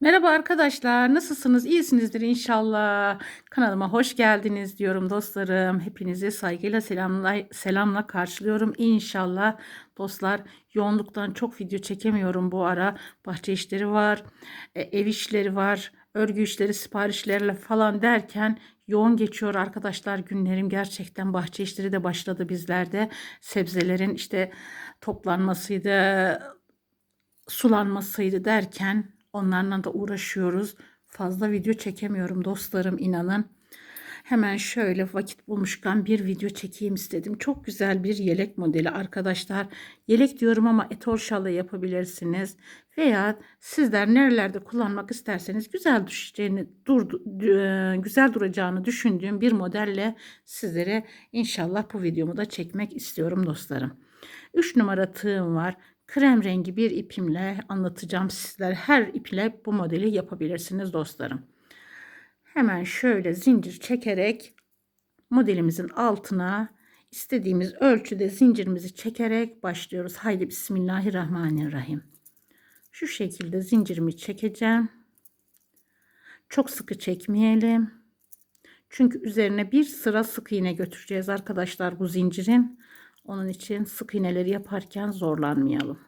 Merhaba arkadaşlar, nasılsınız? İyisinizdir inşallah. Kanalıma hoş geldiniz diyorum dostlarım. Hepinizi saygıyla selamla, selamla karşılıyorum inşallah. Dostlar, yoğunluktan çok video çekemiyorum bu ara. Bahçe işleri var, e, ev işleri var, örgü işleri, siparişlerle falan derken yoğun geçiyor arkadaşlar günlerim. Gerçekten bahçe işleri de başladı bizlerde. Sebzelerin işte toplanmasıydı, sulanmasıydı derken onlarla da uğraşıyoruz. Fazla video çekemiyorum dostlarım inanın. Hemen şöyle vakit bulmuşken bir video çekeyim istedim. Çok güzel bir yelek modeli arkadaşlar. Yelek diyorum ama etol şalı yapabilirsiniz. Veya sizler nerelerde kullanmak isterseniz güzel düşeceğini, dur, e, güzel duracağını düşündüğüm bir modelle sizlere inşallah bu videomu da çekmek istiyorum dostlarım. 3 numara tığım var krem rengi bir ipimle anlatacağım sizler. Her iple bu modeli yapabilirsiniz dostlarım. Hemen şöyle zincir çekerek modelimizin altına istediğimiz ölçüde zincirimizi çekerek başlıyoruz. Haydi Bismillahirrahmanirrahim. Şu şekilde zincirimi çekeceğim. Çok sıkı çekmeyelim. Çünkü üzerine bir sıra sık iğne götüreceğiz arkadaşlar bu zincirin. Onun için sık iğneleri yaparken zorlanmayalım.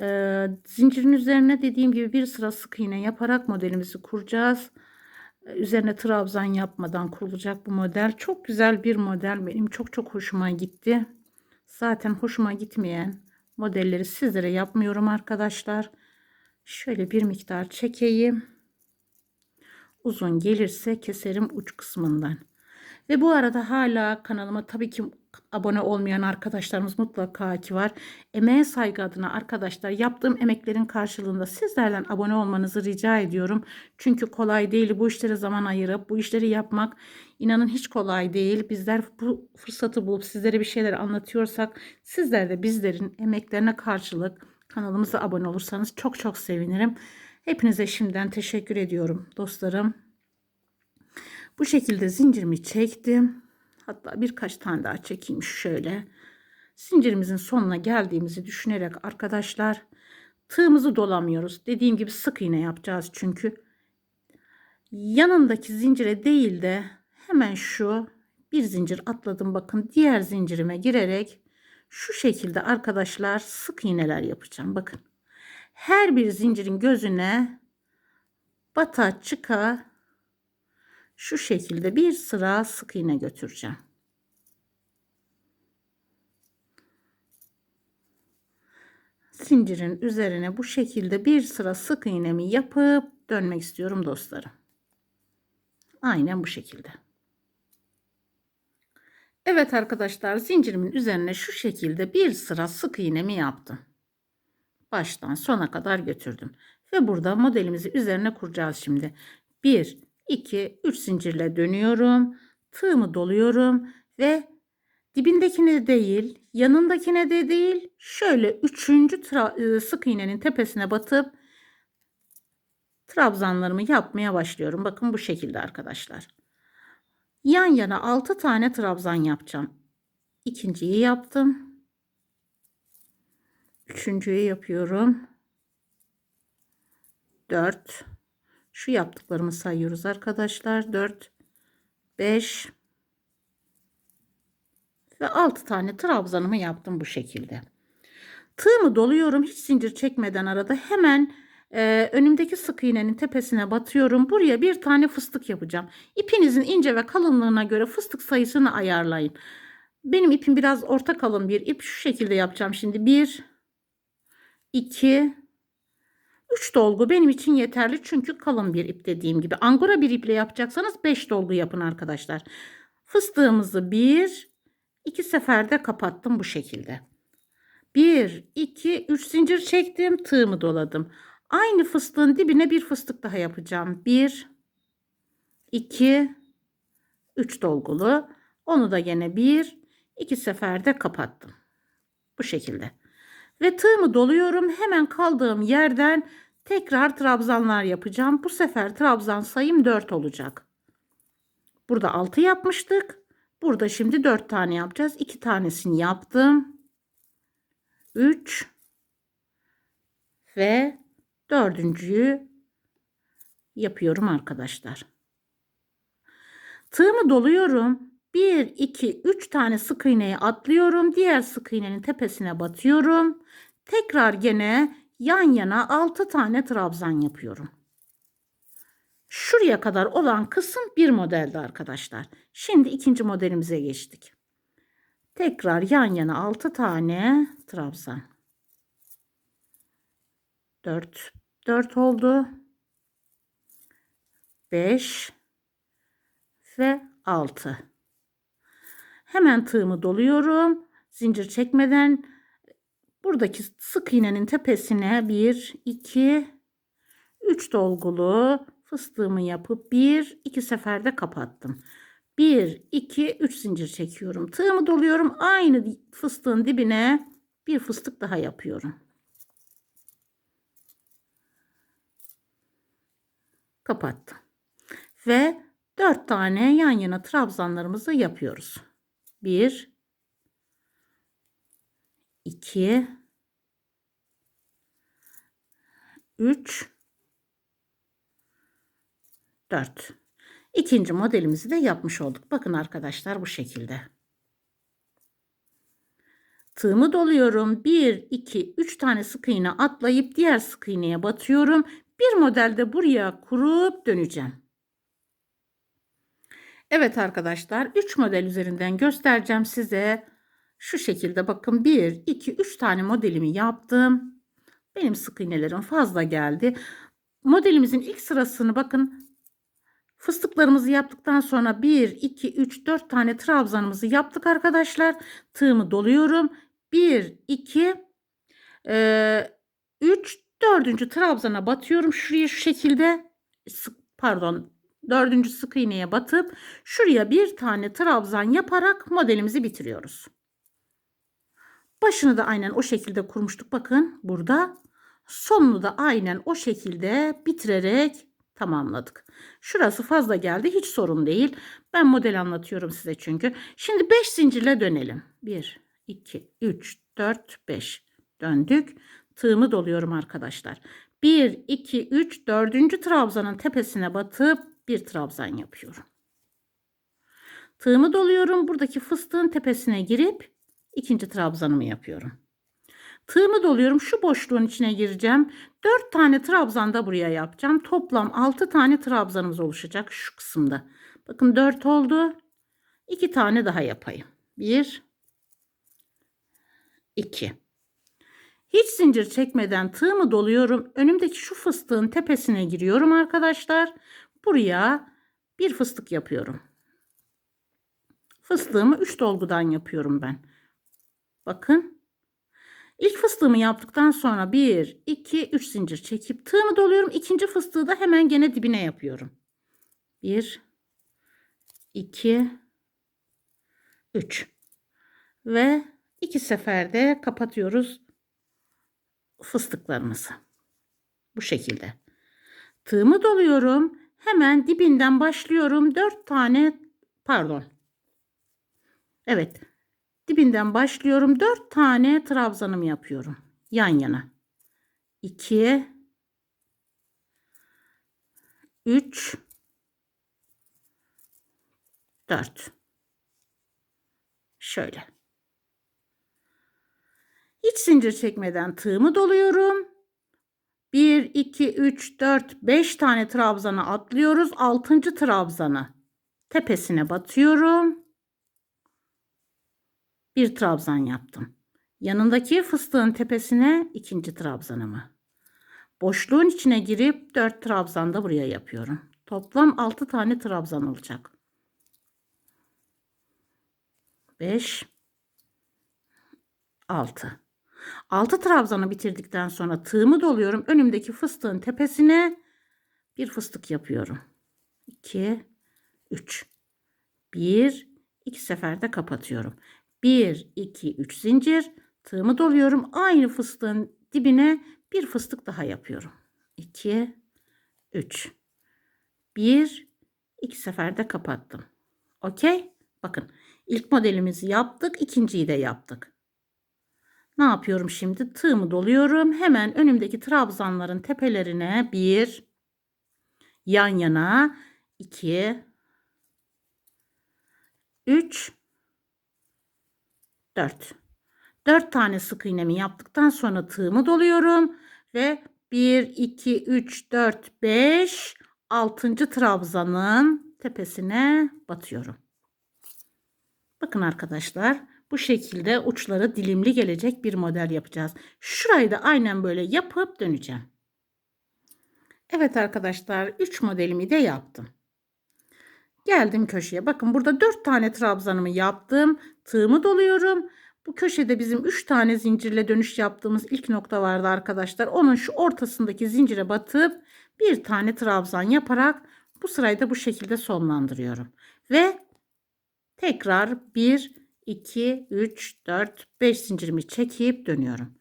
Ee, zincirin üzerine dediğim gibi bir sıra sık iğne yaparak modelimizi kuracağız. Ee, üzerine trabzan yapmadan kurulacak bu model. Çok güzel bir model. Benim çok çok hoşuma gitti. Zaten hoşuma gitmeyen modelleri sizlere yapmıyorum arkadaşlar. Şöyle bir miktar çekeyim. Uzun gelirse keserim uç kısmından. Ve bu arada hala kanalıma tabii ki abone olmayan arkadaşlarımız mutlaka ki var. Emeğe saygı adına arkadaşlar yaptığım emeklerin karşılığında sizlerden abone olmanızı rica ediyorum. Çünkü kolay değil bu işlere zaman ayırıp bu işleri yapmak inanın hiç kolay değil. Bizler bu fırsatı bulup sizlere bir şeyler anlatıyorsak sizler de bizlerin emeklerine karşılık kanalımıza abone olursanız çok çok sevinirim. Hepinize şimdiden teşekkür ediyorum dostlarım. Bu şekilde zincirimi çektim. Hatta birkaç tane daha çekeyim şöyle. Zincirimizin sonuna geldiğimizi düşünerek arkadaşlar tığımızı dolamıyoruz. Dediğim gibi sık iğne yapacağız çünkü. Yanındaki zincire değil de hemen şu bir zincir atladım bakın diğer zincirime girerek şu şekilde arkadaşlar sık iğneler yapacağım bakın. Her bir zincirin gözüne bata çıka şu şekilde bir sıra sık iğne götüreceğim. Zincirin üzerine bu şekilde bir sıra sık iğnemi yapıp dönmek istiyorum dostlarım. Aynen bu şekilde. Evet arkadaşlar zincirimin üzerine şu şekilde bir sıra sık iğnemi yaptım. Baştan sona kadar götürdüm. Ve burada modelimizi üzerine kuracağız şimdi. 1, 2, 3 zincirle dönüyorum. Tığımı doluyorum ve dibindekine değil, yanındakine de değil, şöyle üçüncü e, sık iğnenin tepesine batıp trabzanlarımı yapmaya başlıyorum. Bakın bu şekilde arkadaşlar. Yan yana 6 tane trabzan yapacağım. İkinciyi yaptım. Üçüncüyü yapıyorum. 4 şu yaptıklarımı sayıyoruz arkadaşlar. 4, 5 ve 6 tane trabzanımı yaptım bu şekilde. Tığımı doluyorum. Hiç zincir çekmeden arada hemen e, önümdeki sık iğnenin tepesine batıyorum. Buraya bir tane fıstık yapacağım. İpinizin ince ve kalınlığına göre fıstık sayısını ayarlayın. Benim ipim biraz orta kalın bir ip. Şu şekilde yapacağım şimdi. 1 2 3 dolgu benim için yeterli çünkü kalın bir ip dediğim gibi. Angora bir iple yapacaksanız 5 dolgu yapın arkadaşlar. Fıstığımızı bir iki seferde kapattım bu şekilde. 1 2 3 zincir çektim, tığımı doladım. Aynı fıstığın dibine bir fıstık daha yapacağım. 1 2 3 dolgulu. Onu da yine bir iki seferde kapattım. Bu şekilde. Ve tığımı doluyorum. Hemen kaldığım yerden tekrar trabzanlar yapacağım. Bu sefer trabzan sayım 4 olacak. Burada 6 yapmıştık. Burada şimdi 4 tane yapacağız. 2 tanesini yaptım. 3 ve dördüncüyü yapıyorum arkadaşlar. Tığımı doluyorum. 1, 2, 3 tane sık iğneyi atlıyorum. Diğer sık iğnenin tepesine batıyorum. Tekrar gene yan yana 6 tane trabzan yapıyorum. Şuraya kadar olan kısım bir modeldi arkadaşlar. Şimdi ikinci modelimize geçtik. Tekrar yan yana 6 tane trabzan. 4 4 oldu. 5 ve 6. Hemen tığımı doluyorum. Zincir çekmeden buradaki sık iğnenin tepesine 1 2 3 dolgulu fıstığımı yapıp 1 2 seferde kapattım. 1 2 3 zincir çekiyorum. Tığımı doluyorum. Aynı fıstığın dibine bir fıstık daha yapıyorum. Kapattım. Ve 4 tane yan yana trabzanlarımızı yapıyoruz. 1 2 3 4 İkinci modelimizi de yapmış olduk. Bakın arkadaşlar bu şekilde. Tığımı doluyorum. 1, 2, 3 tane sık iğne atlayıp diğer sık iğneye batıyorum. Bir modelde buraya kurup döneceğim. Evet arkadaşlar 3 model üzerinden göstereceğim size. Şu şekilde bakın 1, 2, 3 tane modelimi yaptım. Benim sık iğnelerim fazla geldi. Modelimizin ilk sırasını bakın Fıstıklarımızı yaptıktan sonra 1, 2, 3, 4 tane trabzanımızı yaptık arkadaşlar. Tığımı doluyorum. 1, 2, 3, 4. trabzana batıyorum. Şuraya şu şekilde pardon dördüncü sık iğneye batıp şuraya bir tane trabzan yaparak modelimizi bitiriyoruz. Başını da aynen o şekilde kurmuştuk. Bakın burada sonunu da aynen o şekilde bitirerek tamamladık. Şurası fazla geldi. Hiç sorun değil. Ben model anlatıyorum size çünkü. Şimdi 5 zincirle dönelim. 1, 2, 3, 4, 5. Döndük. Tığımı doluyorum arkadaşlar. 1, 2, 3, 4. trabzanın tepesine batıp bir trabzan yapıyorum. Tığımı doluyorum. Buradaki fıstığın tepesine girip ikinci trabzanımı yapıyorum. Tığımı doluyorum. Şu boşluğun içine gireceğim. 4 tane trabzan da buraya yapacağım. Toplam 6 tane trabzanımız oluşacak şu kısımda. Bakın 4 oldu. 2 tane daha yapayım. 1 2 Hiç zincir çekmeden tığımı doluyorum. Önümdeki şu fıstığın tepesine giriyorum arkadaşlar. Buraya bir fıstık yapıyorum. Fıstığımı 3 dolgudan yapıyorum ben. Bakın İlk fıstığımı yaptıktan sonra 1, 2, 3 zincir çekip tığımı doluyorum. İkinci fıstığı da hemen gene dibine yapıyorum. 1, 2, 3 ve iki seferde kapatıyoruz fıstıklarımızı. Bu şekilde. Tığımı doluyorum. Hemen dibinden başlıyorum. 4 tane pardon. Evet dibinden başlıyorum. 4 tane trabzanım yapıyorum. Yan yana. 2 3 4 Şöyle. Hiç zincir çekmeden tığımı doluyorum. 1 2 3 4 5 tane trabzana atlıyoruz. 6. trabzana tepesine batıyorum bir trabzan yaptım. Yanındaki fıstığın tepesine ikinci trabzanımı. Boşluğun içine girip 4 trabzan da buraya yapıyorum. Toplam 6 tane trabzan olacak. 5 6 6 trabzanı bitirdikten sonra tığımı doluyorum. Önümdeki fıstığın tepesine bir fıstık yapıyorum. 2 3 1 2 seferde kapatıyorum. 1, 2, 3 zincir. Tığımı doluyorum. Aynı fıstığın dibine bir fıstık daha yapıyorum. 2, 3. 1, 2 seferde kapattım. Okey. Bakın ilk modelimizi yaptık. ikinciyi de yaptık. Ne yapıyorum şimdi? Tığımı doluyorum. Hemen önümdeki trabzanların tepelerine bir yan yana 2 3 4 4 tane sık iğnemi yaptıktan sonra tığımı doluyorum ve 1 2 3 4 5 6. trabzanın tepesine batıyorum. Bakın arkadaşlar bu şekilde uçları dilimli gelecek bir model yapacağız. Şurayı da aynen böyle yapıp döneceğim. Evet arkadaşlar 3 modelimi de yaptım. Geldim köşeye. Bakın burada 4 tane trabzanımı yaptım. Tığımı doluyorum. Bu köşede bizim 3 tane zincirle dönüş yaptığımız ilk nokta vardı arkadaşlar. Onun şu ortasındaki zincire batıp bir tane trabzan yaparak bu sırayı da bu şekilde sonlandırıyorum. Ve tekrar 1, 2, 3, 4, 5 zincirimi çekip dönüyorum.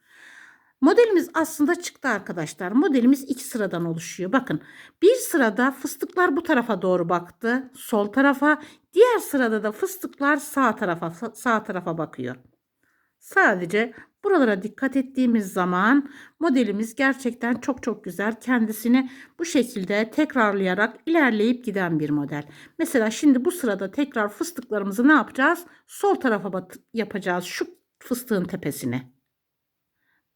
Modelimiz aslında çıktı arkadaşlar. Modelimiz iki sıradan oluşuyor. Bakın bir sırada fıstıklar bu tarafa doğru baktı. Sol tarafa. Diğer sırada da fıstıklar sağ tarafa sağ tarafa bakıyor. Sadece buralara dikkat ettiğimiz zaman modelimiz gerçekten çok çok güzel. Kendisini bu şekilde tekrarlayarak ilerleyip giden bir model. Mesela şimdi bu sırada tekrar fıstıklarımızı ne yapacağız? Sol tarafa yapacağız şu fıstığın tepesine.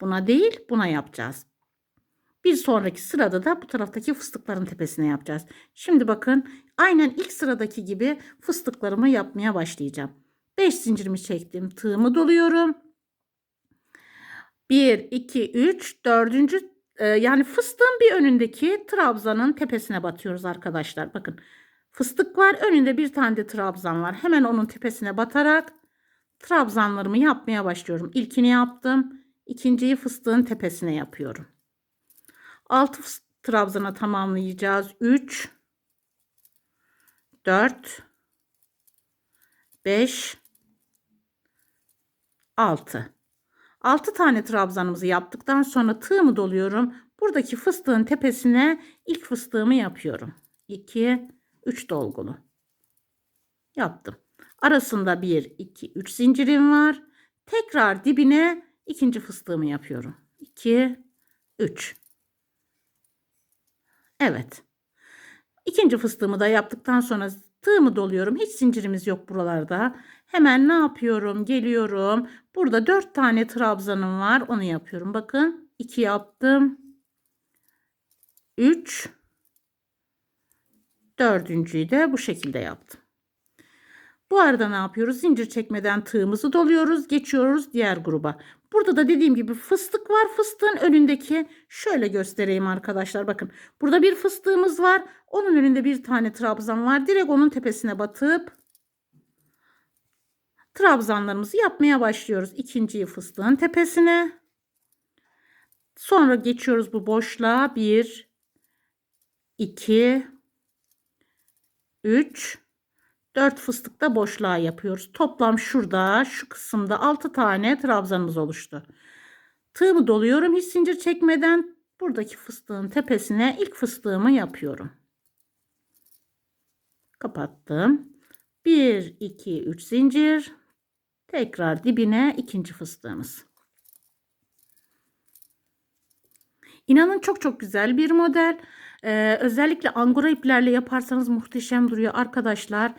Buna değil buna yapacağız. Bir sonraki sırada da bu taraftaki fıstıkların tepesine yapacağız. Şimdi bakın aynen ilk sıradaki gibi fıstıklarımı yapmaya başlayacağım. 5 zincirimi çektim. Tığımı doluyorum. 1, 2, 3, 4. E, yani fıstığın bir önündeki trabzanın tepesine batıyoruz arkadaşlar. Bakın fıstık var. Önünde bir tane de trabzan var. Hemen onun tepesine batarak trabzanlarımı yapmaya başlıyorum. İlkini yaptım. İkinciyi fıstığın tepesine yapıyorum. 6 trabzana tamamlayacağız. 3 4 5 6 6 tane trabzanımızı yaptıktan sonra tığımı doluyorum. Buradaki fıstığın tepesine ilk fıstığımı yapıyorum. 2 3 dolgulu. Yaptım. Arasında 1 2 3 zincirim var. Tekrar dibine ikinci fıstığımı yapıyorum. 2 3 Evet. İkinci fıstığımı da yaptıktan sonra tığımı doluyorum. Hiç zincirimiz yok buralarda. Hemen ne yapıyorum? Geliyorum. Burada 4 tane trabzanım var. Onu yapıyorum. Bakın 2 yaptım. 3 Dördüncüyü de bu şekilde yaptım. Bu arada ne yapıyoruz? Zincir çekmeden tığımızı doluyoruz. Geçiyoruz diğer gruba. Burada da dediğim gibi fıstık var. Fıstığın önündeki şöyle göstereyim arkadaşlar. Bakın burada bir fıstığımız var. Onun önünde bir tane trabzan var. Direkt onun tepesine batıp trabzanlarımızı yapmaya başlıyoruz. İkinciyi fıstığın tepesine. Sonra geçiyoruz bu boşluğa. 1 2 3 4 fıstıkta boşluğa yapıyoruz. Toplam şurada şu kısımda 6 tane trabzanımız oluştu. Tığımı doluyorum hiç zincir çekmeden buradaki fıstığın tepesine ilk fıstığımı yapıyorum. Kapattım. 1 2 3 zincir. Tekrar dibine ikinci fıstığımız. İnanın çok çok güzel bir model. Ee, özellikle angora iplerle yaparsanız muhteşem duruyor arkadaşlar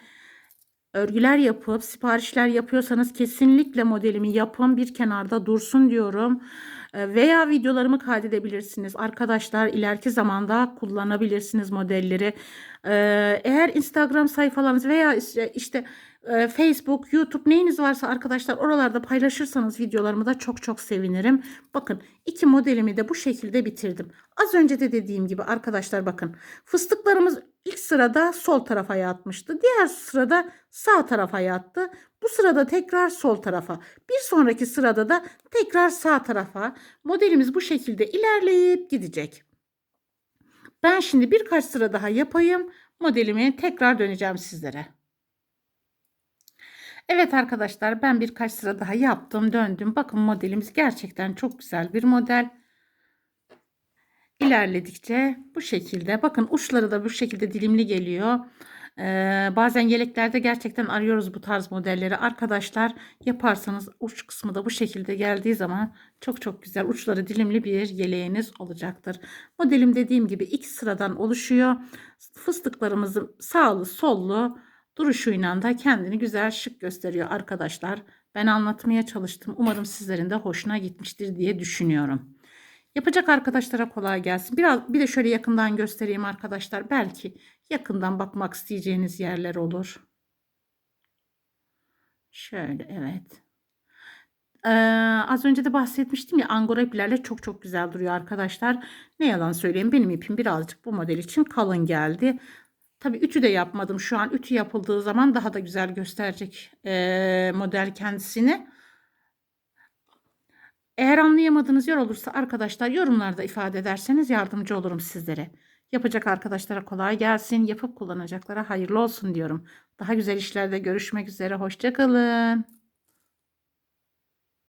örgüler yapıp siparişler yapıyorsanız kesinlikle modelimi yapın bir kenarda dursun diyorum. Ee, veya videolarımı kaydedebilirsiniz. Arkadaşlar ileriki zamanda kullanabilirsiniz modelleri. Ee, eğer Instagram sayfalarınız veya işte, işte e, Facebook, YouTube neyiniz varsa arkadaşlar oralarda paylaşırsanız videolarımı da çok çok sevinirim. Bakın iki modelimi de bu şekilde bitirdim. Az önce de dediğim gibi arkadaşlar bakın fıstıklarımız ilk sırada sol tarafa yatmıştı. Diğer sırada sağ tarafa yattı. Bu sırada tekrar sol tarafa. Bir sonraki sırada da tekrar sağ tarafa. Modelimiz bu şekilde ilerleyip gidecek. Ben şimdi birkaç sıra daha yapayım. Modelimi tekrar döneceğim sizlere. Evet arkadaşlar ben birkaç sıra daha yaptım döndüm. Bakın modelimiz gerçekten çok güzel bir model. İlerledikçe bu şekilde bakın uçları da bu şekilde dilimli geliyor. Ee, bazen yeleklerde gerçekten arıyoruz bu tarz modelleri. Arkadaşlar yaparsanız uç kısmı da bu şekilde geldiği zaman çok çok güzel uçları dilimli bir yeleğiniz olacaktır. Modelim dediğim gibi iki sıradan oluşuyor. Fıstıklarımızın sağlı sollu duruşuyla da kendini güzel şık gösteriyor arkadaşlar. Ben anlatmaya çalıştım. Umarım sizlerin de hoşuna gitmiştir diye düşünüyorum. Yapacak arkadaşlara kolay gelsin. Biraz bir de şöyle yakından göstereyim arkadaşlar. Belki yakından bakmak isteyeceğiniz yerler olur. Şöyle evet. Ee, az önce de bahsetmiştim ya angora iplerle çok çok güzel duruyor arkadaşlar. Ne yalan söyleyeyim benim ipim birazcık bu model için kalın geldi. Tabii ütü de yapmadım şu an. Ütü yapıldığı zaman daha da güzel gösterecek ee, model kendisini. Eğer anlayamadığınız yer olursa arkadaşlar yorumlarda ifade ederseniz yardımcı olurum sizlere. Yapacak arkadaşlara kolay gelsin. Yapıp kullanacaklara hayırlı olsun diyorum. Daha güzel işlerde görüşmek üzere. Hoşçakalın.